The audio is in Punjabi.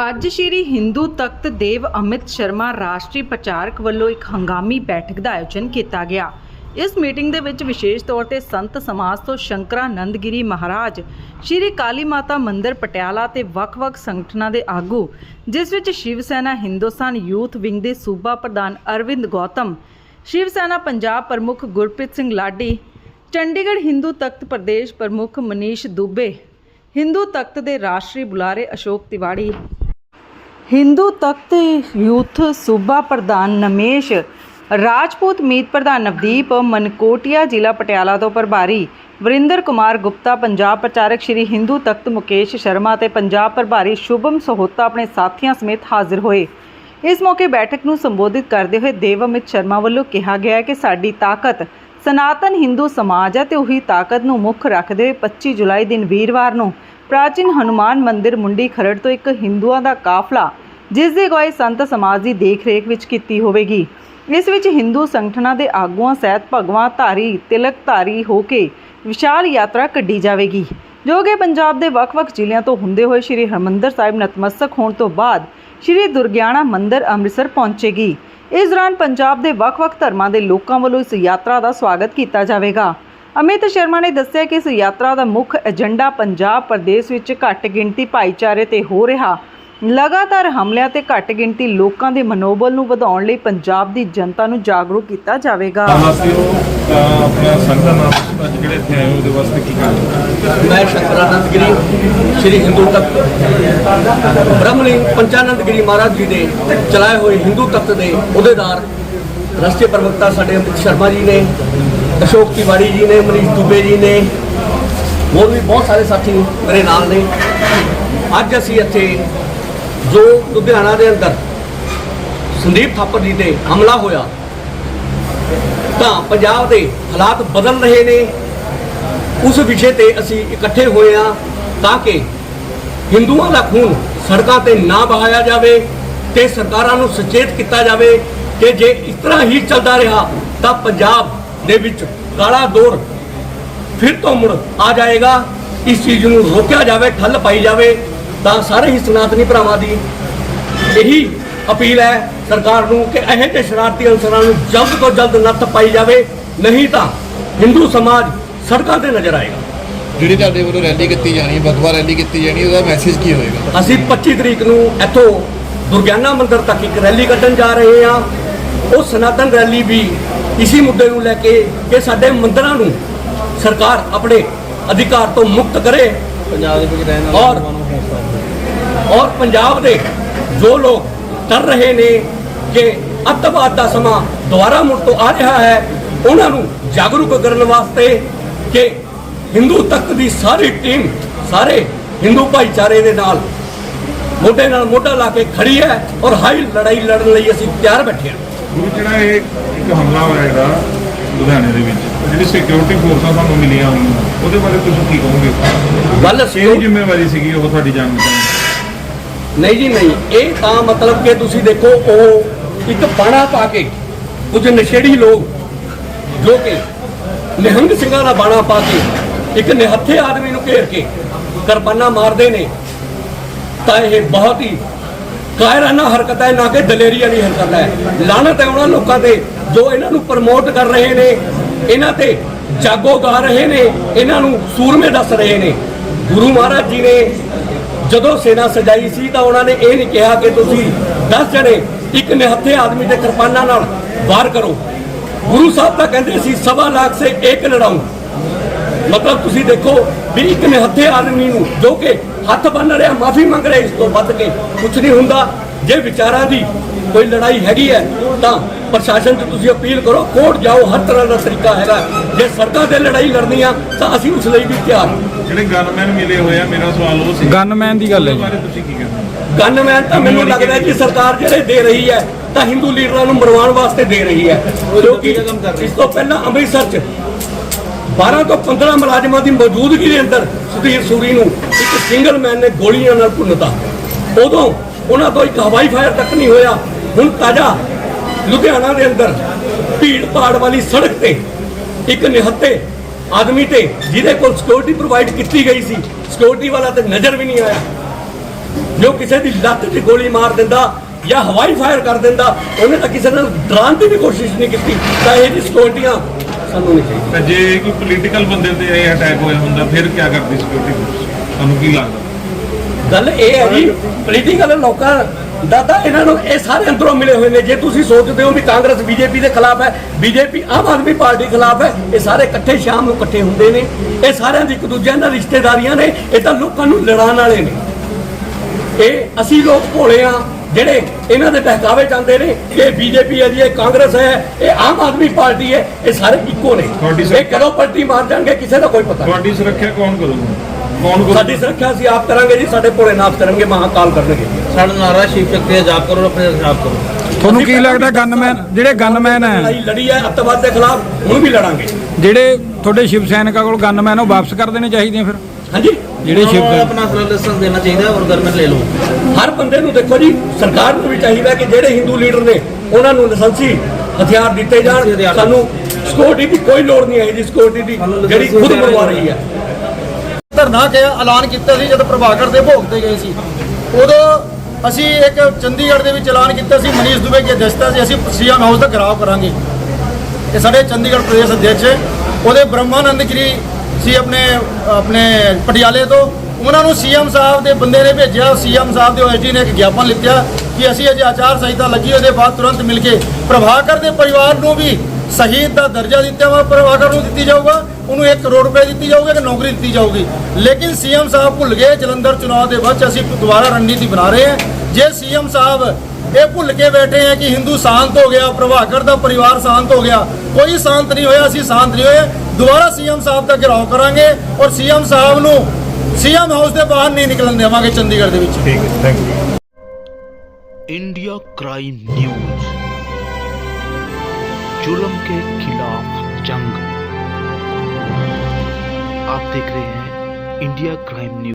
ਅੱਜ ਸ਼੍ਰੀ ਹਿੰਦੂ ਤਖਤ ਦੇਵ ਅਮਿਤ ਸ਼ਰਮਾ ਰਾਸ਼ਟਰੀ ਪ੍ਰਚਾਰਕ ਵੱਲੋਂ ਇੱਕ ਹੰਗਾਮੀ ਬੈਠਕ ਦਾ ਆਯੋਜਨ ਕੀਤਾ ਗਿਆ। ਇਸ ਮੀਟਿੰਗ ਦੇ ਵਿੱਚ ਵਿਸ਼ੇਸ਼ ਤੌਰ ਤੇ ਸੰਤ ਸਮਾਜ ਤੋਂ ਸ਼ੰਕਰਾਨੰਦਗਿਰੀ ਮਹਾਰਾਜ, ਸ਼੍ਰੀ ਕਾਲੀ ਮਾਤਾ ਮੰਦਿਰ ਪਟਿਆਲਾ ਤੇ ਵੱਖ-ਵੱਖ ਸੰਗਠਨਾਂ ਦੇ ਆਗੂ, ਜਿਸ ਵਿੱਚ ਸ਼ਿਵ ਸੈਨਾ ਹਿੰਦੁਸਤਾਨ ਯੂਥ ਵਿੰਗ ਦੇ ਸੂਬਾ ਪ੍ਰਧਾਨ ਅਰਵਿੰਦ ਗੌਤਮ, ਸ਼ਿਵ ਸੈਨਾ ਪੰਜਾਬ ਪ੍ਰਮੁੱਖ ਗੁਰਪ੍ਰੀਤ ਸਿੰਘ ਲਾਡੀ, ਚੰਡੀਗੜ੍ਹ ਹਿੰਦੂ ਤਖਤ ਪ੍ਰਦੇਸ਼ ਪ੍ਰਮੁੱਖ ਮਨੀਸ਼ ਦੁਬੇ ਹਿੰਦੂ ਤਖਤ ਦੇ ਰਾਸ਼ਟਰੀ ਬੁਲਾਰੇ ਅਸ਼ੋਕ ਤਿਵਾੜੀ। ਹਿੰਦੂ ਤਖਤ ਯੂਥ ਸੂਬਾ ਪ੍ਰਧਾਨ ਨਮੇਸ਼, ਰਾਜਪੂਤ ਮੀਤ ਪ੍ਰਧਾਨ ਨਵਦੀਪ, ਮਨਕੋਟਿਆ ਜ਼ਿਲ੍ਹਾ ਪਟਿਆਲਾ ਤੋਂ ਪ੍ਰਭਾਰੀ ਵਰਿੰਦਰ ਕੁਮਾਰ ਗੁਪਤਾ, ਪੰਜਾਬ ਪ੍ਰਚਾਰਕ ਸ਼੍ਰੀ ਹਿੰਦੂ ਤਖਤ ਮੁਕੇਸ਼ ਸ਼ਰਮਾ ਤੇ ਪੰਜਾਬ ਪ੍ਰਭਾਰੀ ਸ਼ੁਭਮ ਸਹੋਤਾ ਆਪਣੇ ਸਾਥੀਆਂ ਸਮੇਤ ਹਾਜ਼ਰ ਹੋਏ। ਇਸ ਮੌਕੇ ਬੈਠਕ ਨੂੰ ਸੰਬੋਧਿਤ ਕਰਦੇ ਹੋਏ ਦੇਵ ਅਮਿਤ ਸ਼ਰਮਾ ਵੱਲੋਂ ਕਿਹਾ ਗਿਆ ਕਿ ਸਾਡੀ ਤਾਕਤ ਸਨਾਤਨ ਹਿੰਦੂ ਸਮਾਜ ਹੈ ਤੇ ਉਹੀ ਤਾਕਤ ਨੂੰ ਮੁੱਖ ਰੱਖਦੇ ਹੋਏ 25 ਜੁਲਾਈ ਦਿਨ ਵੀਰਵਾਰ ਨੂੰ ਪ੍ਰਾਚੀਨ ਹਨੂਮਾਨ ਮੰਦਿਰ ਮੁੰਡੀ ਖਰੜ ਤੋਂ ਇੱਕ ਹਿੰਦੂਆਂ ਦਾ ਕਾਫਲਾ, ਜਿਸ ਦੀ ਅਗਵਾਈ ਸੰਤ ਸਮਾਜ ਦੀ ਦੇਖਰੇਖ ਵਿੱਚ ਕੀਤੀ ਹੋਵੇਗੀ। ਇਸ ਵਿੱਚ ਹਿੰਦੂ ਸੰਗਠਨਾਂ ਦੇ ਆਗੂਆਂ ਸਹਿਤ ਭਗਵਾਂ ਧਾਰੀ ਤਿਲਕ ਧਾਰੀ ਹੋ ਕੇ ਵਿਸ਼ਾਲ ਯਾਤਰਾ ਕੱਢੀ ਜਾਵੇਗੀ। ਜੋ ਕਿ ਪੰਜਾਬ ਦੇ ਵੱਖ-ਵੱਖ ਜ਼ਿਲ੍ਹਿਆਂ ਤੋਂ ਹੁੰਦੇ ਹੋਏ ਸ੍ਰੀ ਹਰਮੰਦਰ ਸਾਹਿਬ ਨਤਮਸਤਕ ਹੋਣ ਤੋਂ ਬਾਅਦ ਸ੍ਰੀ ਦੁਰਗਿਆਣਾ ਮੰਦਿਰ ਅੰਮ੍ਰਿਤਸਰ ਪਹੁੰਚੇਗੀ। ਇਸ ਦੌਰਾਨ ਪੰਜਾਬ ਦੇ ਵੱਖ-ਵੱਖ ਧਰਮਾਂ ਦੇ ਲੋਕਾਂ ਵੱਲੋਂ ਇਸ ਯਾਤਰਾ ਦਾ ਸਵਾਗਤ ਕੀਤਾ ਜਾਵੇਗਾ। ਅਮਿਤ ਸ਼ਰਮਾ ਨੇ ਦੱਸਿਆ ਕਿ ਇਸ ਯਾਤਰਾ ਦਾ ਮੁੱਖ ਏਜੰਡਾ ਪੰਜਾਬ ਪ੍ਰਦੇਸ਼ ਵਿੱਚ ਘੱਟ ਗਿਣਤੀ ਭਾਈਚਾਰੇ ਤੇ ਹੋ ਰਿਹਾ। ਲਗਾਤਾਰ ਹਮਲਿਆਂ ਤੇ ਘੱਟ ਗਿਣਤੀ ਲੋਕਾਂ ਦੇ ਮਨੋਬਲ ਨੂੰ ਵਧਾਉਣ ਲਈ ਪੰਜਾਬ ਦੀ ਜਨਤਾ ਨੂੰ ਜਾਗਰੂਕ ਕੀਤਾ ਜਾਵੇਗਾ। ਵਾਸੀਓ ਤਾਂ ਆਪਣਾ ਸੰਗਤਾਂ ਨਾਲ ਅੱਜ ਜਿਹੜੇ ਇੱਥੇ ਆਏ ਹੋ? ਉਹਦੇ ਵਾਸਤੇ ਕੀ ਕਰਾਂਗੇ ਮੈਂ ਸ਼ੰਕਰਾਨੰਦ ਗਿਰੀ ਸ਼੍ਰੀ ਹਿੰਦੂ ਤਖਤ। ਬ੍ਰਹਮਲਿੰਗ ਪੰਚਾਨੰਦ ਗਿਰੀ ਮਹਾਰਾਜ ਜੀ ਦੇ ਚਲਾਏ ਹੋਏ ਹਿੰਦੂ ਤਖਤ ਦੇ ਅਹੁਦੇਦਾਰ ਰਾਸ਼ਟਰੀ ਪ੍ਰਵਕਤਾ ਸਾਡੇ ਅਮਿਤ ਸ਼ਰਮਾ ਜੀ ਨੇ। ਅਸ਼ੋਕ ਤਿਵਾੜੀ ਜੀ ਨੇ, ਮਨੀਸ਼ ਦੁਬੇ ਜੀ ਨੇ, ਹੋਰ ਵੀ ਬਹੁਤ ਸਾਰੇ ਸਾਥੀ ਮੇਰੇ ਨਾਲ ਨੇ। ਅੱਜ ਅਸੀਂ ਇੱਥੇ ਜੋ ਲੁਧਿਆਣਾ ਦੇ ਅੰਦਰ ਸੰਦੀਪ ਥਾਪਰ ਜੀ ਤੇ ਹਮਲਾ ਹੋਇਆ, ਤਾਂ ਪੰਜਾਬ ਦੇ ਹਾਲਾਤ ਬਦਲ ਰਹੇ ਨੇ। ਉਸ ਵਿਸ਼ੇ ਤੇ ਅਸੀਂ ਇਕੱਠੇ ਹੋਏ ਹਾਂ ਤਾਂ ਕਿ ਹਿੰਦੂਆਂ ਦਾ ਖੂਨ ਸੜਕਾਂ ਤੇ ਨਾ ਬਹਾਇਆ ਜਾਵੇ ਤੇ ਸਰਕਾਰਾਂ ਨੂੰ ਸੁਚੇਤ ਕੀਤਾ ਜਾਵੇ ਕਿ ਜੇ ਇਸ ਤਰ੍ਹਾਂ ਹੀ ਚੱਲਦਾ ਰਿਹਾ ਤਾਂ ਪੰਜਾਬ ਦੇ ਵਿੱਚ ਕਾਲਾ ਦੌਰ। ਫਿਰ ਤੋਂ ਮੁੜ ਆ ਜਾਏਗਾ। ਇਸ ਚੀਜ਼ ਨੂੰ ਰੋਕਿਆ ਜਾਵੇ ਠੱਲ ਪਾਈ ਜਾਵੇ ਤਾਂ ਸਾਰੇ ਹੀ ਸਨਾਤਨੀ ਭਰਾਵਾਂ ਦੀ ਇਹੀ ਅਪੀਲ ਹੈ ਸਰਕਾਰ ਨੂੰ ਕਿ ਇਹੋ ਜਿਹੇ ਸ਼ਰਾਰਤੀ ਅਨਸਰਾਂ ਨੂੰ ਜਲਦ ਤੋਂ ਜਲਦ ਨੱਥ ਪਾਈ ਜਾਵੇ। ਨਹੀਂ ਤਾਂ ਹਿੰਦੂ ਸਮਾਜ ਸੜਕਾਂ ਤੇ ਨਜ਼ਰ ਆਏਗਾ। ਜਿਹੜੀ ਤੁਹਾਡੇ ਵੱਲੋਂ ਰੈਲੀ ਕੀਤੀ ਜਾਣੀ ਹੈ ਬਕਵਾ ਰੈਲੀ ਕੀਤੀ ਜਾਣੀ ਉਹਦਾ ਮੈਸੇਜ ਕੀ ਹੋਏਗਾ? ਅਸੀਂ 25 ਤਰੀਕ ਨੂੰ ਇੱਥੋਂ ਦੁਰਗਿਆਨਾ ਮੰਦਿਰ ਤੱਕ ਇੱਕ ਰੈਲੀ ਕੱਢਣ ਜਾ ਰਹੇ ਹਾਂ। ਉਹ ਸਨਾਤਨ ਰੈਲੀ ਵੀ ਇਸੇ ਮੁੱਦੇ ਨੂੰ ਲੈ ਕੇ ਕਿ ਸਾਡੇ ਮੰਦਿਰਾਂ ਨੂੰ ਸਰਕਾਰ ਆਪਣੇ ਅਧਿਕਾਰ ਤੋਂ ਮੁਕਤ ਕਰੇ। ਪੰਜਾਬ ਦੇ ਵਿੱਚ ਰਹਿਣ ਔਰ ਔਰ ਪੰਜਾਬ ਦੇ ਜੋ ਲੋਕ ਡਰ ਰਹੇ ਨੇ ਕਿ ਅੱਤਵਾਦ ਦਾ ਸਮਾਂ ਦੁਬਾਰਾ ਮੁੜ ਤੋਂ ਆ ਰਿਹਾ ਹੈ ਉਹਨਾਂ ਨੂੰ ਜਾਗਰੂਕ ਕਰਨ ਵਾਸਤੇ ਕਿ ਹਿੰਦੂ ਤਖਤ ਦੀ ਸਾਰੀ ਟੀਮ ਸਾਰੇ ਹਿੰਦੂ ਭਾਈਚਾਰੇ ਦੇ ਨਾਲ ਮੋਢੇ ਨਾਲ ਮੋਢਾ ਲਾ ਕੇ ਖੜੀ ਹੈ ਔਰ ਹਾਈ ਲੜਾਈ ਲੜਨ ਲਈ ਅਸੀਂ ਤਿਆਰ ਬੈਠੇ ਹਾਂ। ਗੁਰੂ ਜਿਹੜਾ ਇਹ ਇੱਕ ਹਮਲਾ ਹੋਇਆ ਜਿਹੜਾ ਲੁਧਿਆਣੇ ਦੇ ਵਿੱਚ ਉਹ ਜਿਹੜੀ ਸਿਕਿਉਰਿਟੀ ਫੋਰਸਾਂ ਤੁਹਾਨੂੰ ਮਿਲੀਆਂ ਹੋਈਆਂ ਉਹਦੇ ਬਾਰੇ ਤੁਸੀਂ ਕੀ ਕਹੋਗੇ? ਗੱਲ ਕਿਹੜੀ ਜ਼ਿੰਮੇਵਾਰੀ ਸੀਗੀ ਉਹ ਤੁਹਾਡੀ ਜਾਣ ਬਚਾਉਣ ਨਹੀਂ ਜੀ ਨਹੀਂ। ਇਹ ਤਾਂ ਮਤਲਬ ਕਿ ਤੁਸੀਂ ਦੇਖੋ ਉਹ ਇੱਕ ਬਾਣਾ ਪਾ ਕੇ ਕੁਝ ਨਸ਼ੇੜੀ ਲੋਕ ਜੋ ਕਿ ਨਿਹੰਗ ਸਿੰਘਾਂ ਦਾ ਬਾਣਾ ਪਾ ਕੇ ਇੱਕ ਨਿਹੱਥੇ ਆਦਮੀ ਨੂੰ ਘੇਰ ਕੇ ਕਰਬਾਨਾ ਮਾਰਦੇ ਨੇ ਤਾਂ ਇਹ ਬਹੁਤ ਹੀ ਕਾਇਰਾਨਾ ਹਰਕਤ ਹੈ ਨਾ ਕਿ ਦਲੇਰੀ ਵਾਲੀ ਹਰਕਤ ਹੈ। ਲਾਹਨਤ ਹੈ ਉਹਨਾਂ ਲੋਕਾਂ ਤੇ, ਜੋ ਇਹਨਾਂ ਨੂੰ ਪ੍ਰਮੋਟ ਕਰ ਰਹੇ ਨੇ, ਇਹਨਾਂ ਤੇ ਜਾਗੋ ਗਾ ਰਹੇ ਨੇ, ਇਹਨਾਂ ਨੂੰ ਸੂਰਮੇ ਦੱਸ ਰਹੇ ਨੇ। ਗੁਰੂ ਮਹਾਰਾਜ ਜੀ ਨੇ ਜਦੋਂ ਸੈਨਾ ਸਜਾਈ ਸੀ ਤਾਂ ਉਹਨਾਂ ਨੇ ਇਹ ਨਹੀਂ ਕਿਹਾ ਕਿ ਤੁਸੀਂ 10 ਜਣੇ ਇੱਕ ਨਿਹੱਥੇ ਆਦਮੀ ਦੇ ਕਿਰਪਾਨਾਂ ਨਾਲ ਵਾਰ ਕਰੋ। ਗੁਰੂ ਸਾਹਿਬ ਤਾਂ ਕਹਿੰਦੇ ਸੀ, ਸਵਾ ਲੱਖ ਸੇ ਇੱਕ ਲੜਾਉਂ। ਮਤਲਬ ਤੁਸੀਂ ਦੇਖੋ ਵੀ ਇੱਕ ਨਿਹੱਥੇ ਆਦਮੀ ਨੂੰ ਜੋ ਕਿ ਹੱਥ ਬੰਨ ਰਿਹਾ ਮਾਫੀ ਮੰਗ ਰਿਹਾ ਇਸ ਤੋਂ ਵੱਧ ਕੇ ਕੁਝ ਨਹੀਂ ਹੁੰਦਾ। ਜੇ ਵਿਚਾਰਾਂ ਦੀ ਕੋਈ ਲੜਾਈ ਹੈਗੀ ਹੈ ਤਾਂ ਪ੍ਰਸ਼ਾਸਨ ਤੋਂ ਤੁਸੀਂ ਅਪੀਲ ਕਰੋ ਕੋਰਟ ਜਾਓ ਹਰ ਤਰ੍ਹਾਂ ਦਾ ਤਰੀਕਾ ਹੈਗਾ। ਜੇ ਸੜਕਾਂ ਤੇ ਲੜਾਈ ਲੜਨੀ ਆ ਤਾਂ ਅਸੀਂ ਉਸ ਲਈ ਵੀ ਤਿਆਰ ਜਿਹੜੇ ਗਨਮੈਨ ਮਿਲੇ ਹੋਏ ਆ ਮੇਰਾ ਸਵਾਲ ਉਹ ਸੀ। ਗਨਮੈਨ ਦੀ ਗੱਲ ਹੈ ਜੀ। ਬਾਰੇ ਤੁਸੀਂ ਕੀ ਕਹਿੰਦੇ ਗਨਮੈਨ ਤਾਂ ਮੈਨੂੰ ਲੱਗਦਾ ਕਿ ਸਰਕਾਰ ਜਿਹੜੇ ਦੇ ਰਹੀ ਹੈ ਤਾਂ ਹਿੰਦੂ ਲੀਡਰਾਂ ਨੂੰ ਮਰਵਾਉਣ ਵਾਸਤੇ ਦੇ ਰਹੀ ਹੈ। ਕਿਉਂਕਿ ਇਸ ਤੋਂ ਪਹਿਲਾਂ ਅੰਮ੍ਰਿਤਸਰ 'ਚ 12 ਤੋਂ 15 ਮੁਲਾਜ਼ਮਾਂ ਦੀ ਮੌਜੂਦਗੀ ਦੇ ਅੰਦਰ ਸੁਧੀਰ ਸੂਰੀ ਨੂੰ ਇੱਕ ਸਿੰਗਲ ਮੈਨ ਨੇ ਗੋਲੀਆਂ ਨਾਲ ਭੁੰਨਤਾ। ਉਦੋਂ ਉਹਨਾਂ ਤੋਂ ਇੱਕ ਹਵਾਈ ਫਾਇਰ ਤੱਕ ਨਹੀਂ ਹੋਇਆ। ਹੁਣ ਤਾਜ਼ਾ ਲੁਧਿਆਣਾ ਦੇ ਅੰਦਰ ਭੀੜ ਭਾੜ ਵਾਲੀ ਸੜਕ ਤੇ ਇੱਕ ਨਿਹੱਤੇ ਆਦਮੀ ਤੇ ਜਿਹਦੇ ਕੋਲ ਸਿਕਿਉਰਿਟੀ ਪ੍ਰੋਵਾਈਡ ਕੀਤੀ ਗਈ ਸੀ ਸਿਕਿਉਰਿਟੀ ਵਾਲਾ ਤੇ ਨਜ਼ਰ ਵੀ ਨਹੀਂ ਆਇਆ। ਜੋ ਕਿਸੇ ਦੀ ਲੱਤ 'ਚ ਗੋਲੀ ਮਾਰ ਦਿੰਦਾ ਜਾਂ ਹਵਾਈ ਫਾਇਰ ਕਰ ਦਿੰਦਾ, ਉਹਨੇ ਤਾਂ ਕਿਸੇ ਨਾਲ ਡਰਾਉਣ ਦੀ ਵੀ ਕੋਸ਼ਿਸ਼ ਨਹੀਂ ਕੀਤੀ। ਤਾਂ ਇਹ ਜੀ ਸਿਕਿਉਰਟੀਆਂ ਸਾਨੂੰ ਨਹੀਂ ਚਾਹੀਦੀ। ਤਾਂ ਜੇ ਕੋਈ ਪੋਲੀਟੀਕਲ ਬੰਦੇ ਤੇ ਇਹ ਅਟੈਕ ਹੋਇਆ ਹੁੰਦਾ ਫਿਰ ਕੀ ਕਰਦੀ ਸਿਕਿਉਰਿਟੀ ਫੋਰਸ ਤੁਹਾਨੂੰ ਕੀ ਲੱਗਦਾ? ਗੱਲ ਇਹ ਹੈ ਜੀ ਪੋਲੀਟੀਕਲ ਲੋਕਾਂ ਦਾ ਤਾਂ ਇਹਨਾਂ ਨੂੰ ਇਹ ਸਾਰੇ ਅੰਦਰੋਂ ਮਿਲੇ ਹੋਏ ਨੇ। ਜੇ ਤੁਸੀਂ ਸੋਚਦੇ ਹੋ ਵੀ ਕਾਂਗਰਸ ਬੀਜੇਪੀ ਦੇ ਖਿਲਾਫ ਹੈ ਬੀਜੇਪੀ ਆਮ ਆਦਮੀ ਪਾਰਟੀ ਖਿਲਾਫ ਹੈ ਇਹ ਸਾਰੇ ਇਕੱਠੇ ਸ਼ਾਮ ਨੂੰ ਇਕੱਠੇ ਹੁੰਦੇ ਨੇ। ਇਹ ਸਾਰਿਆਂ ਦੀ ਇੱਕ ਦੂਜੇ ਨਾਲ ਰਿਸ਼ਤੇਦਾਰੀਆਂ ਨੇ ਇਹ ਤਾਂ ਲੋਕਾਂ ਨੂੰ ਲੜਾਉਣ ਵਾਲੇ ਨੇ। ਇਹ ਅਸੀਂ ਲੋਕ ਭੋਲੇ ਆ ਜਿਹੜੇ ਇਹਨਾਂ ਦੇ ਬਹਿਕਾਵੇ ਚਾਹੁੰਦੇ ਨੇ ਕਿ ਇਹ ਬੀਜੇਪੀ ਹੈ ਜੀ ਇਹ ਕਾਂਗਰਸ ਹੈ ਇਹ ਆਮ ਆਦਮੀ ਪਾਰਟੀ ਹੈ ਇਹ ਸਾਰੇ ਇੱਕੋ ਨੇ। ਇਹ ਕਦੋਂ ਪਲਟੀ ਮਾਰ ਜਾਣਗੇ ਕਿਸੇ ਦਾ ਕੋਈ ਪਤਾ ਨਹੀਂ। ਤੁਹਾਡੀ ਸੁਰੱਖਿਆ ਕੌਣ ਕਰੂਗਾ? ਕੌਣ ਕਰੂਗਾ? ਸਾਡੀ ਸੁਰੱਖਿਆ ਅਸੀਂ ਆਪ ਕਰਾਂਗੇ ਜੀ ਸਾਡੇ ਭੋਲੇ ਨਾਥ ਕਰਨਗੇ ਮਹਾਕਾਲ ਕਰਨਗੇ। ਸਾਡਾ ਨਾਰਾ ਸ਼ਿਵ ਸ਼ਕਤੀ ਦਾ ਜਾਪ ਕਰੋ ਆਪਣੇ ਜਾਪ ਕਰੋ। ਤੁਹਾਨੂੰ ਕੀ ਲੱਗਦਾ ਗਨਮੈਨ ਜਿਹੜੇ ਗਨਮੈਨ ਹੈ? ਲੜਾਈ ਲੜੀ ਹੈ ਅੱਤਵਾਦ ਦੇ ਖਿਲਾਫ ਹੁਣ ਵੀ ਲੜਾਂਗੇ। ਜਿਹੜੇ ਤੁਹਾਡੇ ਸ਼ਿਵ ਸੈਨਿਕਾਂ ਕੋਲ ਗਨਮੈਨ ਉਹ ਵਾਪਸ ਕਰ ਦੇਣੇ ਚਾਹੀਦੇ ਆ ਫਿਰ? ਹਾਂਜੀ? ਜਿਹੜੇ ਸ਼ਿਵ ਉਹਨਾਂ ਨੂੰ ਆਪਣਾ ਲਾਇਸੈਂਸ ਦੇਣਾ ਚਾਹੀਦਾ ਔਰ ਗਵਰਨਮੈਂਟ ਲੈ ਲਓ ਹਰ ਬੰਦੇ ਨੂੰ ਦੇਖੋ ਜੀ ਸਰਕਾਰ ਨੂੰ ਵੀ ਚਾਹੀਦਾ ਕਿ ਜਿਹੜੇ ਹਿੰਦੂ ਲੀਡਰ ਨੇ ਉਹਨਾਂ ਨੂੰ ਲਾਇਸੈਂਸੀ ਹਥਿਆਰ ਦਿੱਤੇ ਜਾਣ। ਹਥਿਆਰ। ਸਾਨੂੰ ਸਿਕਿਉਰਿਟੀ ਦੀ ਕੋਈ ਲੋੜ ਨਹੀਂ ਹੈ ਜੀ ਸਿਕਿਉਰਿਟੀ ਦੀ ਜਿਹੜੀ ਖੁਦ ਬਣਵਾ ਰਹੀ ਹੈ। ਧਰਨਾ ਕੇ ਐਲਾਨ ਕੀਤਾ ਸੀ ਜਦੋਂ ਪ੍ਰਭਾਕਰ ਦੇ ਭੋਗ ਤੇ ਗਏ ਸੀ। ਉਦੋਂ ਅਸੀਂ ਇੱਕ ਚੰਡੀਗੜ੍ਹ ਦੇ ਵਿੱਚ ਐਲਾਨ ਕੀਤਾ ਸੀ ਮਨੀਸ਼ ਦੁਬੇ ਦੀ ਅਧਿਕਸ਼ਤਾ 'ਚ ਅਸੀਂ ਸੀਐਮ ਹਾਊਸ ਦਾ ਘਰਾਓ ਕਰਾਂਗੇ। ਇਹ ਸਾਡੇ ਚੰਡੀਗੜ੍ਹ ਪ੍ਰਦੇਸ਼ ਅਧਿਕਸ਼ ਉਹਦੇ ਬ੍ਰਹਮਾਨੰਦ ਗਿਰੀ ਸੀ ਆਪਣੇ ਆਪਣੇ ਪਟਿਆਲੇ ਤੋਂ। ਉਹਨਾਂ ਨੂੰ ਸੀਐਮ ਸਾਹਿਬ ਦੇ ਬੰਦੇ ਨੇ ਭੇਜਿਆ। ਸੀਐਮ ਸਾਹਿਬ ਦੇ ਓਐਸਡੀ ਨੇ ਇੱਕ ਗਿਆਪਨ ਲਿਖਿਆ ਕਿ ਅਸੀਂ ਅਜੇ ਆਚਾਰ ਸੰਹਿਤਾ ਲੱਗੀ, ਉਹਦੇ ਬਾਅਦ ਤੁਰੰਤ ਮਿਲ ਕੇ ਪ੍ਰਭਾਕਰ ਦੇ ਪਰਿਵਾਰ ਨੂੰ ਵੀ ਸ਼ਹੀਦ ਦਾ ਦਰਜਾ ਦਿੱਤਾ ਵਾ, ਪ੍ਰਭਾਕਰ ਨੂੰ ਦਿੱਤੀ ਜਾਊਗਾ। ਉਹਨੂੰ 1 ਕਰੋੜ ਰੁਪਏ ਦਿੱਤੀ ਜਾਊਗੀ ਕਿ ਨੌਕਰੀ ਦਿੱਤੀ ਜਾਊਗੀ। ਲੇਕਿਨ ਸੀਐਮ ਸਾਹਿਬ ਭੁੱਲ ਗਏ। ਜਲੰਧਰ ਚੁਣਾਵ ਦੇ ਵਿੱਚ ਅਸੀਂ ਦੁਬਾਰਾ ਰਣਨੀਤੀ ਬਣਾ ਰਹੇ ਹਾਂ। ਜੇ ਸੀਐਮ ਸਾਹਿਬ ਇਹ ਭੁੱਲ ਕੇ ਬੈਠੇ ਹੈ ਕਿ ਹਿੰਦੂ ਸ਼ਾਂਤ ਹੋ ਗਿਆ ਪ੍ਰਭਾਕਰ ਦਾ ਪਰਿਵਾਰ ਸ਼ਾਂਤ ਹੋ ਗਿਆ ਕੋਈ ਸ਼ਾਂਤ ਨਹੀਂ ਹੋਇਆ ਅਸੀਂ ਸ਼ਾਂਤ ਨਹੀਂ ਹੋਏ ਦੁਬਾਰਾ ਸੀਐਮ ਸਾਹਿਬ ਦਾ ਘਿਰਾਓ ਕਰਾਂਗੇ ਔਰ ਸੀਐਮ ਸਾਹਿਬ ਨੂੰ ਸੀਐਮ ਹਾਊਸ ਦੇ ਬਾਹਰ ਨਹੀਂ ਨਿਕਲਣ ਦੇਵਾਂਗੇ ਚੰਡੀਗੜ੍ਹ ਦੇ ਵਿੱਚ ਠੀਕ ਹੈ thank you India crime news जुल्म के खिलाफ जंग आप देख रहे हैं इंडिया क्राइम न्यूज